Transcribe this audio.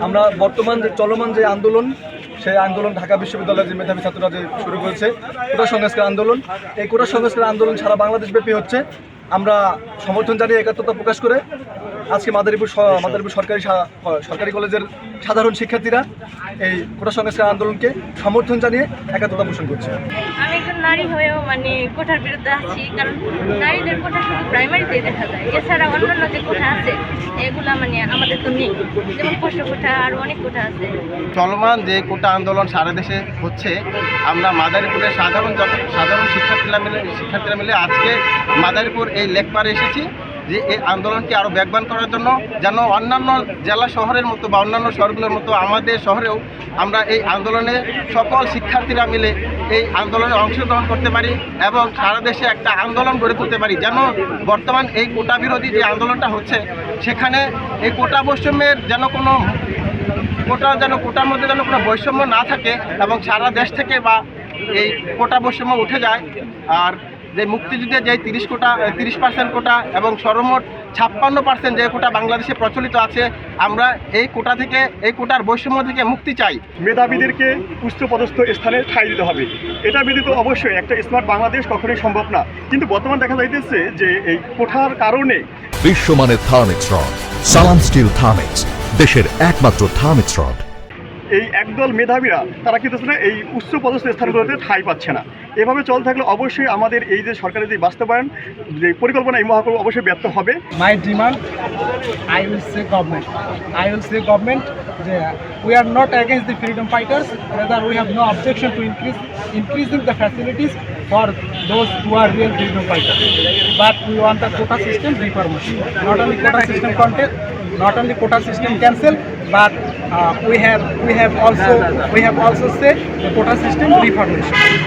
আমরা বর্তমান যে চলমান যে আন্দোলন সেই আন্দোলন ঢাকা বিশ্ববিদ্যালয়ের যে মেধাবী ছাত্ররা যে শুরু করেছে কোটা সংস্কার আন্দোলন। এই কোটা সংস্কার আন্দোলন সারা বাংলাদেশ ব্যাপী হচ্ছে। আমরা সমর্থন জানিয়ে একাত্মতা প্রকাশ করে আজকে মাদারীপুর স- মাদারীপুর সরকারি সরকারি কলেজের সাধারণ শিক্ষার্থীরা এই কোটা সংস্কার আন্দোলনকে সমর্থন জানিয়ে একাত্মতা পোষণ করছে। নারী হয়েও মানে কোঠার বিরুদ্ধে আছি, কারণ নারীদের কোঠা শুধু প্রাইমারিতে দেখা যায়। এছাড়া অন্যান্য যে কোঠা আছে, এগুলা মানে আমাদের তো নেই। যেমন কষ্ট কোঠা, আর অনেক কোঠা আছে। চলমান যে কোটা আন্দোলন সারা দেশে হচ্ছে, আমরা মাদারীপুরের সাধারণ সাধারণ শিক্ষার্থীরা মিলে শিক্ষার্থীরা মিলে আজকে মাদারীপুর এই লেকপারে এসেছি। যে এই আন্দোলনকে আরও ব্যাগবান করার জন্য যেন অন্যান্য জেলা শহরের মতো বা অন্যান্য শহরগুলোর মতো আমাদের শহরেও আমরা এই আন্দোলনে সকল শিক্ষার্থীরা মিলে এই আন্দোলনে অংশগ্রহণ করতে পারি এবং সারা দেশে একটা আন্দোলন গড়ে তুলতে পারি। যেন বর্তমান এই কোটা বিরোধী যে আন্দোলনটা হচ্ছে, সেখানে এই কোটা বৈষম্যের যেন কোনো কোটা যেন কোটার মধ্যে যেন কোনো বৈষম্য না থাকে এবং সারা দেশ থেকে বা এই কোটা বৈষম্য উঠে যায়। আর যে মুক্তিযুদ্ধে যে তিরিশ কোটা তিরিশ পার্সেন্ট কোটা এবং সর্বমোট ছাপ্পান্ন পার্সেন্ট যে কোটা বাংলাদেশে প্রচলিত আছে আমরা এই কোটা থেকে এই কোটার বৈষম্য থেকে মুক্তি চাই। মেধাবীদেরকে উচ্চপদস্থ স্থানে ঠাঁই দিতে হবে। এটা ব্যতীত অবশ্যই একটা স্মার্ট বাংলাদেশ কখনোই সম্ভব না। কিন্তু বর্তমান দেখা যাইতেছে যে এই কোঠার কারণে বিশ্বমানের Thermex rod Salam steel Thermex দেশের একমাত্র থার্মিক্স রড। এই একদল মেধাবীরা, তারা কিন্তু এই উচ্চ পদস্থ স্থানগুলোতে ঠাঁই পাচ্ছে না। এভাবে চল থাকলে অবশ্যই আমাদের এই যে সরকারের যে বাস্তবায়ন, যে পরিকল্পনা এই মহাকর্ম অবশ্যই ব্যর্থ হবে। My demand I will say government I will say government যে we are not against the freedom fighters rather we have no objection to increase increasing the facilities for those who are real freedom fighters but we want the quota system reformation not only quota system contact not only quota system cancel but uh, we have we have also we have also said the quota system reformation